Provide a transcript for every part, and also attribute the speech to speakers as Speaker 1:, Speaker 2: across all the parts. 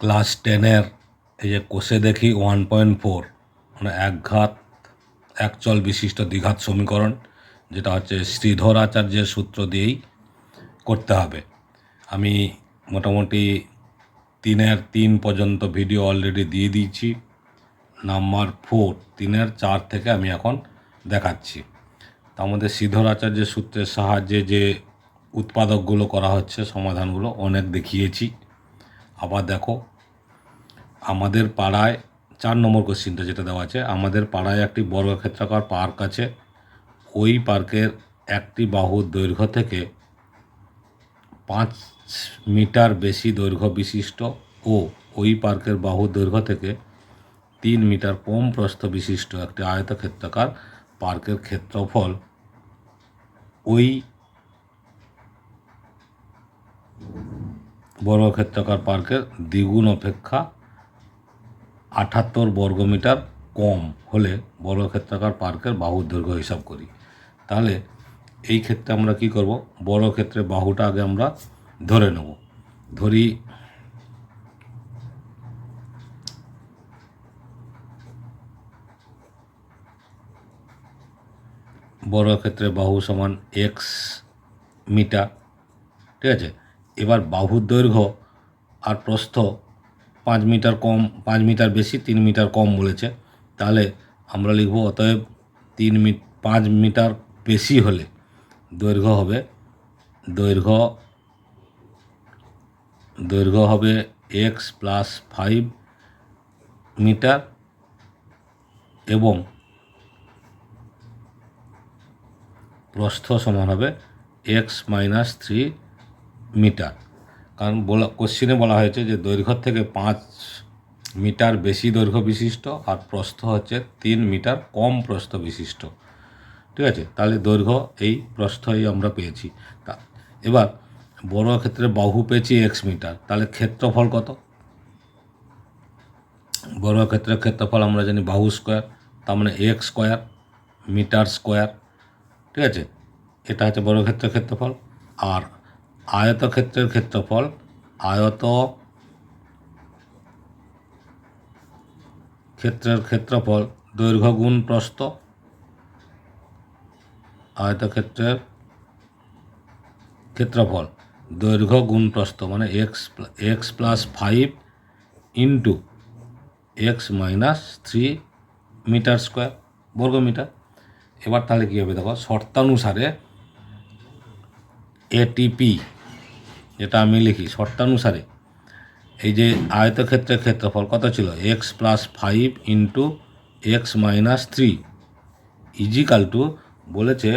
Speaker 1: Class টেনের এই যে কোষে দেখি ওয়ান পয়েন্ট ফোর মানে একঘাত, একচল বিশিষ্ট দ্বিঘাত সমীকরণ, যেটা হচ্ছে শ্রীধর আচার্যের সূত্র দিয়েই করতে হবে। আমি মোটামুটি তিনের তিন পর্যন্ত ভিডিও অলরেডি দিয়ে দিয়েছি। নাম্বার ফোর, তিনের চার থেকে আমি এখন দেখাচ্ছি। তা আমাদের শ্রীধর আচার্যের সূত্রের সাহায্যে যে উৎপাদকগুলো করা হচ্ছে, সমাধানগুলো অনেক দেখিয়েছি। আবার দেখো, আমাদের পাড়ায় চার নম্বর কোশ্চিনটা যেটা দেওয়া আছে, আমাদের পাড়ায় একটি বর্গক্ষেত্রাকার পার্ক আছে। ওই পার্কের একটি বাহুর দৈর্ঘ্য থেকে পাঁচ মিটার বেশি দৈর্ঘ্য বিশিষ্ট ও ওই পার্কের বাহু দৈর্ঘ্য থেকে তিন মিটার কম প্রস্থ বিশিষ্ট একটি আয়তক্ষেত্রাকার পার্কের ক্ষেত্রফল ওই বর্গক্ষেত্রাকার পার্কের দ্বিগুণ অপেক্ষা আটাত্তর বর্গমিটার কম হলে বর্গক্ষেত্রাকার পার্কের বাহুর দৈর্ঘ্য হিসাব করি। তাহলে এই ক্ষেত্রে আমরা কি করব? বড় ক্ষেত্রে বাহুটা আগে আমরা ধরে নেব। ধরি বড় ক্ষেত্রে বাহু সমান এক্স মিটার, ঠিক আছে? এবার বাহুর দৈর্ঘ্য আর প্রস্থ পাঁচ মিটার কম, পাঁচ মিটার বেশি, তিন মিটার কম বলেছে। তাহলে আমরা লিখব অতএব তিন মি, পাঁচ মিটার বেশি হলে দৈর্ঘ্য হবে, দৈর্ঘ্য দৈর্ঘ্য হবে এক্স প্লাস ফাইভ মিটার এবং প্রস্থ সমান হবে এক্স মাইনাস থ্রি মিটার। কারণ বলা কোশ্চিনে বলা হয়েছে যে দৈর্ঘ্য থেকে পাঁচ মিটার বেশি দৈর্ঘ্য বিশিষ্ট আর প্রস্থ হচ্ছে তিন মিটার কম প্রস্থ বিশিষ্ট। ঠিক আছে? তাহলে দৈর্ঘ্য এই প্রস্থই আমরা পেয়েছি। তা, এবার বড় ক্ষেত্রে বাহু পেয়েছি এক্স মিটার, তাহলে ক্ষেত্রফল কত? বড় ক্ষেত্রের ক্ষেত্রফল আমরা জানি বাহু স্কোয়ার তার মানে এক্স স্কোয়ার মিটার স্কোয়ার ঠিক আছে? এটা হচ্ছে বড় ক্ষেত্রের ক্ষেত্রফল। আর আয়তক্ষেত্রের ক্ষেত্রফল, আয়ত ক্ষেত্রের ক্ষেত্রফল দৈর্ঘ্য গুণ প্রস্থ, আয়তক্ষেত্রের ক্ষেত্রফল দৈর্ঘ্য গুণ প্রস্থ মানে X X plus five into X minus three metre square বর্গ মিটার এবার তাহলে কী হবে দেখো, শর্তানুসারে এটিপি যেটা আমি লিখি শর্তানুসারে। এই যে আয়তক্ষেত্রের ক্ষেত্রফল কত ছিল? X plus five into X minus three equal two বলেছে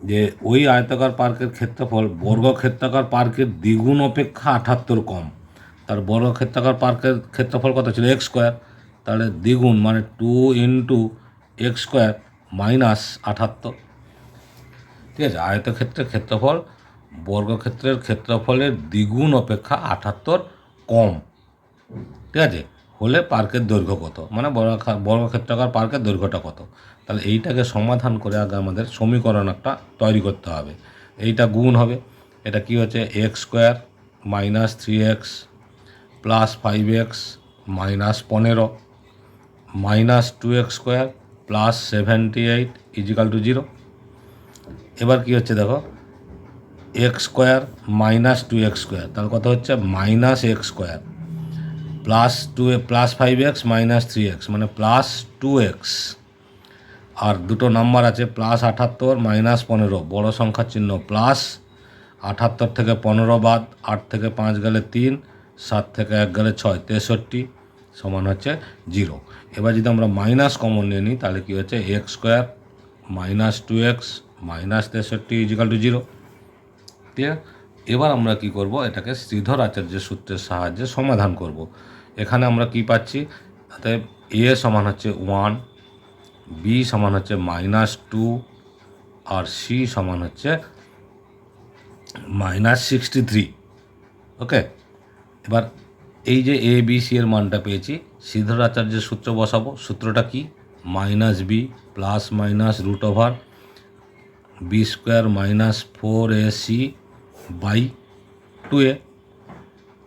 Speaker 1: যে ওই আয়তাকার পার্কের ক্ষেত্রফল বর্গক্ষেত্রাকার পার্কের দ্বিগুণ অপেক্ষা আঠাত্তর কম। তার বর্গক্ষেত্রাকার পার্কের ক্ষেত্রফল কত ছিল? এক্স স্কোয়ার তাহলে দ্বিগুণ মানে two into X square minus আটাত্তর। ঠিক আছে? আয়তক্ষেত্রের ক্ষেত্রফল বর্গক্ষেত্রের ক্ষেত্রফলের দ্বিগুণ অপেক্ষা আটাত্তর কম। ঠিক আছে? হলে পার্কের দৈর্ঘ্য কত? মানে বর্গ বর্গক্ষেত্রাকার পার্কের দৈর্ঘ্যটা কত? তাহলে এইটাকে সমাধান করে আগে আমাদের সমীকরণ একটা তৈরি করতে হবে। এইটা গুণ হবে। এটা কি হচ্ছে? X square minus three x plus five x minus পনেরো minus two x square plus seventy eight equal to zero. এবার কি হচ্ছে দেখো? X square minus two x square. তাহলে কত হচ্ছে? Minus x square. Plus two plus five x, minus three x. মানে plus two x. আর দুটো নাম্বার আছে, প্লাস আটাত্তর মাইনাস পনেরো। বড় সংখ্যার চিহ্ন, প্লাস আটাত্তর থেকে পনেরো বাদ, আট থেকে পাঁচ গেলে তিন, সাত থেকে এক গেলে ছয়, তেষট্টি সমান হচ্ছে জিরো। এবার যদি আমরা মাইনাস কমন নিয়ে নিই, তাহলে কী হচ্ছে? X square minus two x, minus তেষট্টি ইজিক্যাল টু জিরো। ক্লিয়ার এবার আমরা কি করব? এটাকে শ্রীধর আচার্যের সূত্রের সাহায্যে সমাধান করব। এখানে আমরা কি পাচ্ছি? অতএব এ সমান হচ্ছে ওয়ান, বি সমান হচ্ছে মাইনাস টু, আর সি সমান হচ্ছে মাইনাস সিক্সটি থ্রি। ওকে? এবার এই যে এ, বি, সি এর মানটা পেয়েছি, শ্রীধর আচার্যের সূত্র বসাবো। সূত্রটা কি? Minus b plus minus root over b square minus four a c by two a,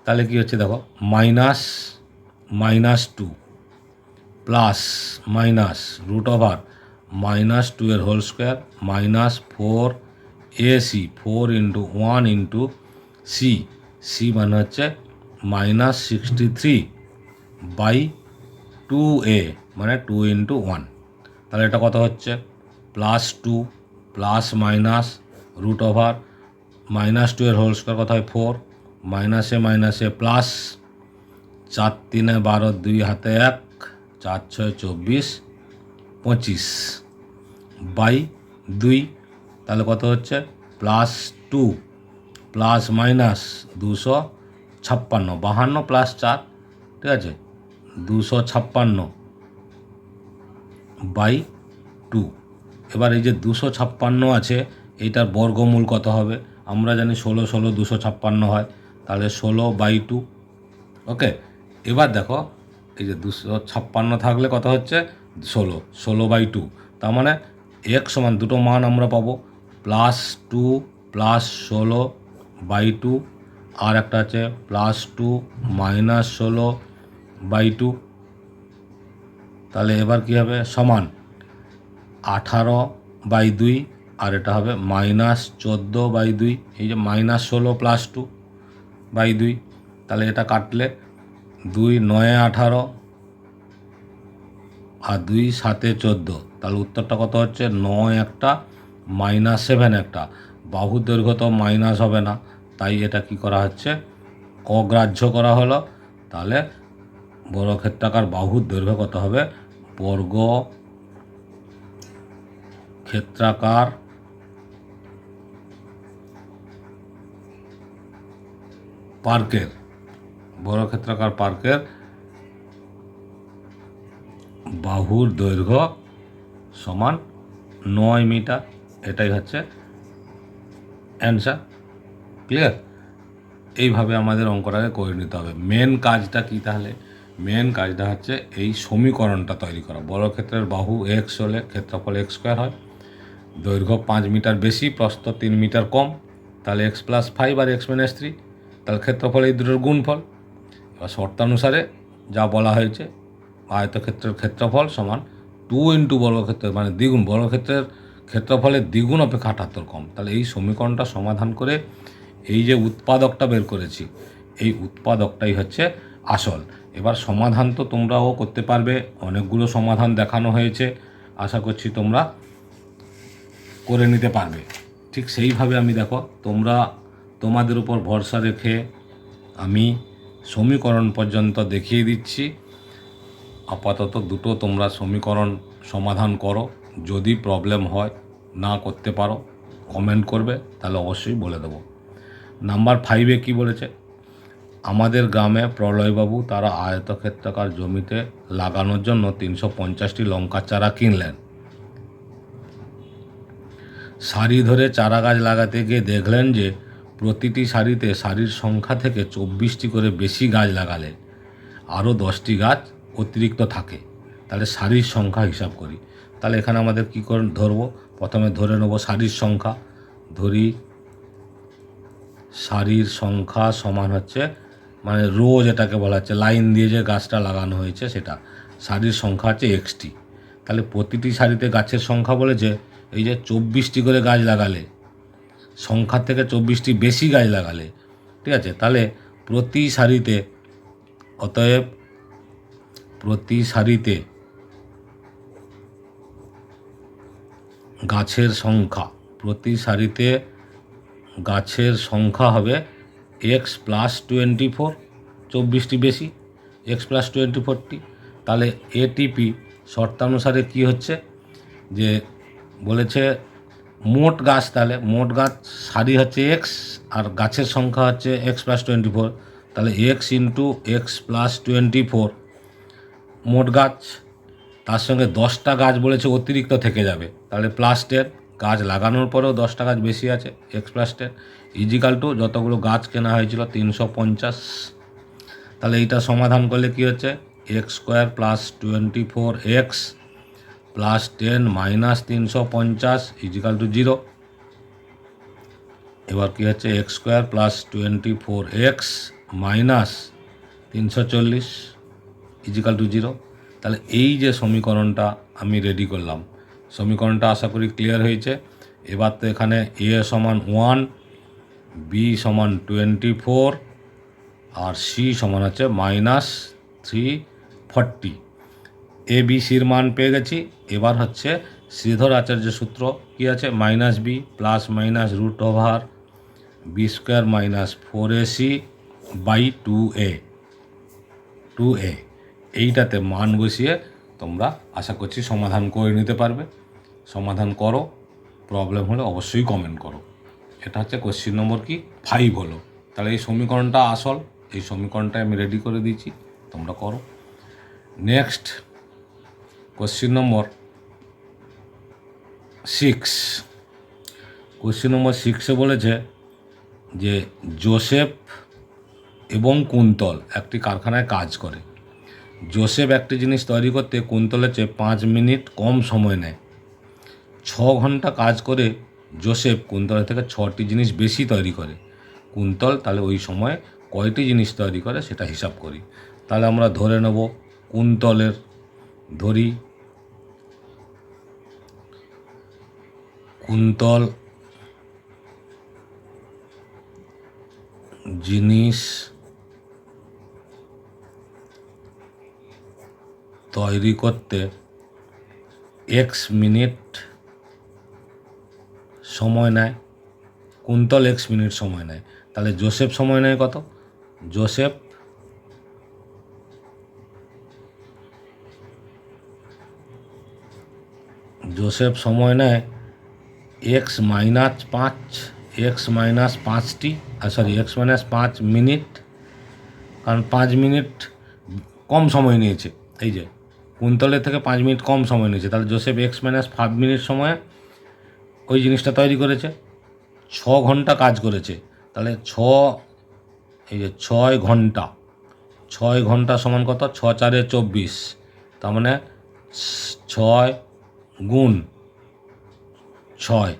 Speaker 1: তাহলে কি হচ্ছে দেখো? Minus minus two, plus minus root over minus two এর whole square minus four a c, four into one into c c মানে হচ্ছে minus sixty three by two a মানে two into one. তাহলে এটা কত হচ্ছে? Plus two, plus minus root over minus two এর whole square কত হয় ফোর মাইনাসে মাইনাসে প্লাস চার তিনে বারো দুই হাতে এক, চার ছয় চব্বিশ পঁচিশ বাই দুই, তাহলে কত হচ্ছে? প্লাস টু প্লাস মাইনাস দুশো ছাপ্পান্ন, বাহান্ন প্লাস চার, ঠিক আছে? দুশো ছাপ্পান্ন বাই টু এবার এই যে দুশো ছাপ্পান্ন আছে, এইটার বর্গমূল কত হবে? আমরা জানি ষোলো ষোলো, দুশো ছাপ্পান্ন হয়, তাহলে ষোলো বাই টু। ওকে, এবার দেখো, এই যে দুশো ছাপ্পান্ন থাকলে কত হচ্ছে? ষোলো ষোলো বাই টু। তার মানে এক সমান দুটো মান আমরা পাবো, প্লাস টু, প্লাস ষোলো বাই টু, আর একটা আছে প্লাস টু মাইনাস ষোলো বাই টু। তাহলে এবার কী হবে? সমান আঠারো বাই দুই আর এটা হবে মাইনাস চোদ্দ বাই দুই, এই যে মাইনাস ষোলো প্লাস টু বাই দুই, তাহলে এটা কাটলে দুই নয়ে আঠারো আর দুই সাতে চোদ্দ, তাহলে উত্তরটা কত হচ্ছে? নয় একটা মাইনাস সেভেন একটা। বাহুর দৈর্ঘ্য তো মাইনাস হবে না, তাই এটা কি করা হচ্ছে? অগ্রাহ্য করা হলো, তাহলে বড় ক্ষেত্রাকার বাহুর দৈর্ঘ্য কত হবে? বর্গ ক্ষেত্রাকার পার্কের, বড় ক্ষেত্রাকার পার্কের বাহুর দৈর্ঘ্য সমান নয় মিটার। এটাই হচ্ছে অ্যান্সার ক্লিয়ার এইভাবে আমাদের অঙ্কটাকে করে নিতে হবে। মেন কাজটা কি তাহলে? মেন কাজটা হচ্ছে এই সমীকরণটা তৈরি করা। বড় ক্ষেত্রের বাহু এক্স হলে ক্ষেত্রফল এক্স স্কোয়ার হয়। দৈর্ঘ্য পাঁচ মিটার বেশি, প্রস্থ তিন মিটার কম। তাহলে এক্স প্লাস ফাইভ আর এক্স মাইনাস থ্রি তাহলে ক্ষেত্রফল এই দুটোর গুণফল। এবার শর্তানুসারে যা বলা হয়েছে, আয়তক্ষেত্রের ক্ষেত্রফল সমান টু ইন্টু বর্গক্ষেত্রের মানে দ্বিগুণ। বর্গক্ষেত্রের ক্ষেত্রফলের দ্বিগুণ অপেক্ষা আটাত্তর কম। তাহলে এই সমীকরণটা সমাধান করে এই যে উৎপাদকটা বের করেছি, এই উৎপাদকটাই হচ্ছে আসল। এবার সমাধান তো তোমরাও করতে পারবে, অনেকগুলো সমাধান দেখানো হয়েছে, আশা করছি তোমরা করে নিতে পারবে। ঠিক সেইভাবে আমি দেখো, তোমরা তোমাদের উপর ভরসা রেখে আমি সমীকরণ পর্যন্ত দেখিয়ে দিচ্ছি। আপাতত দুটো তোমরা সমীকরণ সমাধান করো। যদি প্রবলেম হয়, না করতে পারো কমেন্ট করবে, তাহলে অবশ্যই বলে দেবো। নাম্বার ফাইভে কি বলেছে? আমাদের গ্রামে প্রলয়বাবু তারা আয়তক্ষেত্রাকার জমিতে লাগানোর জন্য তিনশো পঞ্চাশটি লঙ্কা চারা কিনলেন। সারি ধরে চারা গাছ লাগাতে গিয়ে দেখলেন যে প্রতিটি সারিতে সারির সংখ্যা থেকে চব্বিশটি করে বেশি গাছ লাগালে আরও দশটি গাছ অতিরিক্ত থাকে। তাহলে সারির সংখ্যা হিসাব করি। তাহলে এখানে আমাদের কী করে, ধরবো? প্রথমে ধরে নেব সারির সংখ্যা। ধরি সারির সংখ্যা সমান হচ্ছে মানে রো যেটাকে বলা হচ্ছে, লাইন দিয়ে যে গাছটা লাগানো হয়েছে সেটা। সারির সংখ্যা হচ্ছে এক্সটি। তাহলে প্রতিটি সারিতে গাছের সংখ্যা বলেছে, এই যে চব্বিশটি করে গাছ লাগালে সংখ্যার থেকে চব্বিশটি বেশি গাছ লাগালে, ঠিক আছে? তাহলে প্রতি সারিতে, অতএব প্রতি সারিতে গাছের সংখ্যা, প্রতি সারিতে গাছের সংখ্যা হবে এক্স প্লাস টোয়েন্টি ফোর চব্বিশটি বেশি এক্স প্লাস টোয়েন্টি ফোরটি তাহলে এটিপি শর্তানুসারে কি হচ্ছে? যে বলেছে মোট গাছ তাহলে, মোট গাছ সারি হচ্ছে এক্স আর গাছের সংখ্যা হচ্ছে এক্স প্লাস টোয়েন্টি ফোর তাহলে x into x plus twenty four মোট গাছ, তার সঙ্গে দশটা গাছ বলেছে অতিরিক্ত থেকে যাবে, তাহলে প্লাস টেন গাছ লাগানোর পরেও দশটা গাছ বেশি আছে x plus ten equal to যতগুলো গাছ কেনা হয়েছিল তিনশো পঞ্চাশ। তাহলে এইটা সমাধান করলে কি হচ্ছে? X square plus twenty four x plus ten minus তিনশো পঞ্চাশ ইজিক্যাল টু জিরো এবার কি হচ্ছে? X square plus twenty four x minus তিনশো চল্লিশ ইজিক্যাল টু জিরো তাহলে এই যে সমীকরণটা আমি রেডি করলাম। সমীকরণটা আশা করি ক্লিয়ার হয়েছে। এবার তো এখানে এ সমান ওয়ান বি সমান টোয়েন্টি ফোর আর সি সমান হচ্ছে minus three forty a b সির মান পেয়ে গেছি। এবার হচ্ছে শ্রীধর আচার্য সূত্র কী আছে? Minus b plus minus root over b square minus four a c by two a two a এইটাতে মান বসিয়ে তোমরা আশা করছি সমাধান করে নিতে পারবে। সমাধান করো। প্রবলেম হলে অবশ্যই কমেন্ট করো। এটা হচ্ছে কোশ্চিন নম্বর কি? ফাইভ হলো। তাহলে এই সমীকরণটা আসল। এই সমীকরণটা আমি রেডি করে দিয়েছি। তোমরা করো। Next question number six question number সিক্সে বলেছে যে জোসেফ এবং কুন্তল একটি কারখানায় কাজ করে। জোসেফ একটি জিনিস তৈরি করতে কুন্তলের চেয়ে পাঁচ মিনিট কম সময় নেয়। ছ ঘণ্টা কাজ করে জোসেফ কুন্তলের থেকে ছটি জিনিস বেশি তৈরি করে। কুন্তল তাহলে ওই সময় কয়টি জিনিস তৈরি করে সেটা হিসাব করি। তাহলে আমরা ধরে নেব কুন্তলের, ধরি কুন্তল জিনিস তৈরি করতে এক্স মিনিট সময় নেয়, কুন্তল এক্স মিনিট সময় নেয়। তাহলে জোসেফ সময় নেয় কত? জোসেফ জোসেফ সময় নেয় এক্স মাইনাস পাঁচ এক্স মাইনাস পাঁচটি সরি এক্স মাইনাস পাঁচ মিনিট কারণ পাঁচ মিনিট কম সময় নিয়েছে, এই যে কুন্তলের থেকে পাঁচ মিনিট কম সময় নিয়েছে, তাহলে Joseph x minus five minute সময়ে ওই জিনিসটা তৈরি করেছে, ছ ঘণ্টা কাজ করেছে, তাহলে ছ, এই যে ছয় ঘণ্টা ছয় ঘণ্টা সমান কত? ছ চারে চব্বিশ, তার মানে ছয় গুণ ছয়।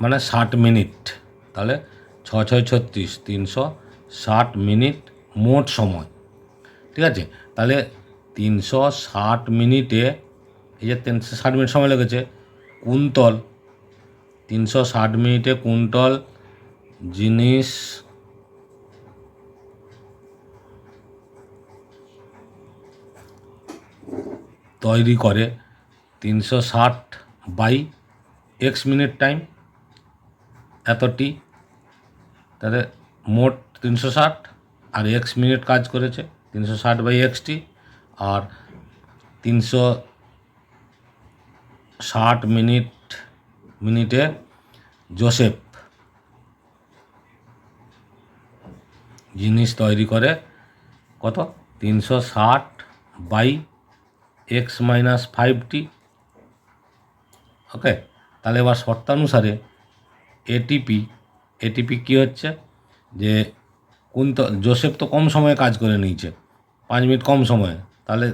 Speaker 1: মানে ষাট মিনিট। তাহলে ছ ছয়, ছত্রিশ, তিনশো ষাট মিনিট মোট সময়। ঠিক আছে? তাহলে তিনশো ষাট মিনিটে, এই যে তিনশো ষাট মিনিট সময় লেগেছে, কুন্তল, তিনশো ষাট মিনিটে কুন্তল জিনিস তৈরি করে। তিনশো ষাট বাই এক্স মিনিট টাইম এতটি। তাহলে মোট তিনশো ষাট আর এক্স মিনিট কাজ করেছে তিনশো ষাট বাই এক্সটি আর তিনশো ষাট মিনিট মিনিটে জোসেফ জিনিস তৈরি করে কত? তিনশো ষাট বাই এক্স মাইনাস ফাইভটি ওকে তাহলে এবার শর্তানুসারে এটিপি এটিপি কী হচ্ছে? যে কোন তো জোসেফ তো কম সময়ে কাজ করে নিয়েছে। পাঁচ মিনিট কম সময়ে। তাহলে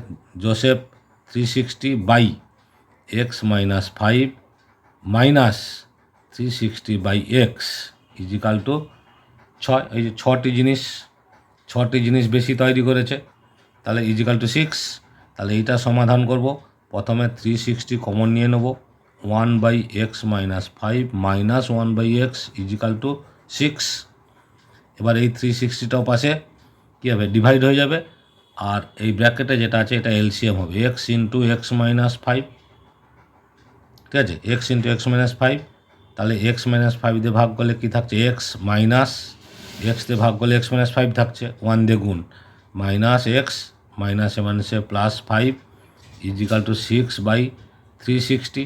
Speaker 1: Joseph three sixty by x minus five minus three sixty by x equal to ছয়, এই যে ছটি জিনিস ছটি জিনিস বেশি তৈরি করেছে। তাহলে ইজিকাল টু সিক্স তাহলে এইটা সমাধান করব। প্রথমে থ্রি সিক্সটি কমন নিয়ে নেব। One by x minus five minus one by x equal to six এবার এই থ্রি সিক্সটিটাও পাশে কী হবে? ডিভাইড হয়ে যাবে। আর এই ব্র্যাকেটে যেটা আছে, এটা এলসিএম হবে। X into x minus five ঠিক আছে? X into x minus five তাহলে এক্স মাইনাস ফাইভ দিয়ে ভাগ করলে কী থাকছে? এক্স মাইনাস এক্স দিয়ে ভাগ করলে এক্স মাইনাস ফাইভ থাকছে। ওয়ান দিয়ে গুণ। মাইনাস এক্স মাইনাসে মাইনাসে plus five equal to six by three sixty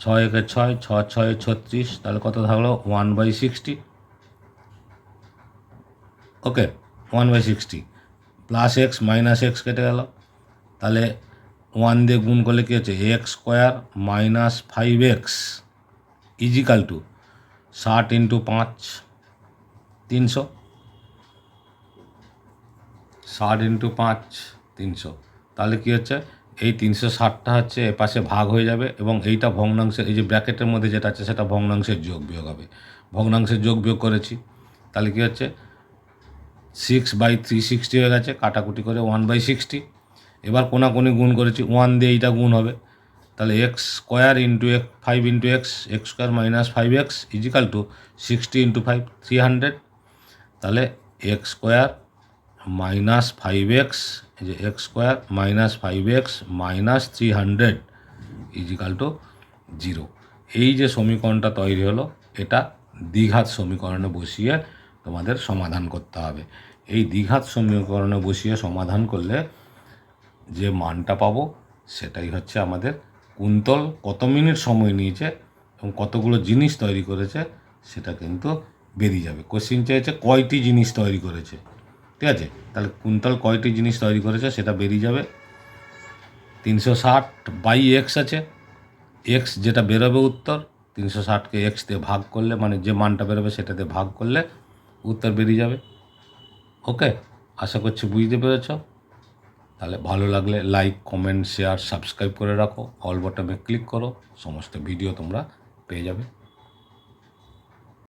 Speaker 1: ছয় একে ছয়, ছ, ছয় ছত্রিশ, তাহলে কত থাকল? One by sixty. Okay, one by sixty. Plus x, minus x কেটে গেল। তাহলে ওয়ান দিয়ে গুণ করলে কী হচ্ছে? X square minus five x equal to ষাট ইন্টু পাঁচ, তিনশো। ষাট ইন্টু পাঁচ, তিনশো। তাহলে কী হচ্ছে? এই তিনশো ষাটটা হচ্ছে এ পাশে ভাগ হয়ে যাবে এবং এইটা ভগ্নাংশের, এই যে ব্র্যাকেটের মধ্যে যেটা আছে সেটা ভগ্নাংশের যোগ বিয়োগ হবে। ভগ্নাংশের যোগ বিয়োগ করেছি। তাহলে কী হচ্ছে? সিক্স বাই থ্রি সিক্সটি হয়ে গেছে, কাটাকুটি করে ওয়ান বাই সিক্সটি এবার কোনাকুনি গুণ করেছি ওয়ান দিয়ে এইটা গুণ হবে। তাহলে x square into x five into x x square minus five x equal to sixty into five three hundred তাহলে x square minus five x এই যে x square minus five x minus three hundred equal to zero এই যে সমীকরণটা তৈরি হলো, এটা দ্বিঘাত সমীকরণে বসিয়ে তোমাদের সমাধান করতে হবে। এই দ্বিঘাত সমীকরণে বসিয়ে সমাধান করলে যে মানটা পাবো, সেটাই হচ্ছে আমাদের কুন্তল কত মিনিট সময় নিয়েছে এবং কতগুলো জিনিস তৈরি করেছে, সেটা কিন্তু বেরিয়ে যাবে। কোশ্চিন চেয়েছে কয়টি জিনিস তৈরি করেছে? ঠিক আছে? তাহলে কুন্তল কয়টি জিনিস তৈরি করেছে সেটা বেরিয়ে যাবে। তিনশো ষাট বাই এক্স আছে। এক্স যেটা বেরোবে উত্তর, তিনশো ষাটকে এক্স দিয়ে ভাগ করলে মানে যে মানটা বেরোবে সেটাতে ভাগ করলে উত্তর বেরিয়ে যাবে। ওকে? আশা করছি বুঝতে পেরেছ। তাহলে ভালো লাগলে লাইক কমেন্ট শেয়ার সাবস্ক্রাইব করে রাখো। অল বটমে ক্লিক করো। সমস্ত ভিডিও তোমরা পেয়ে যাবে।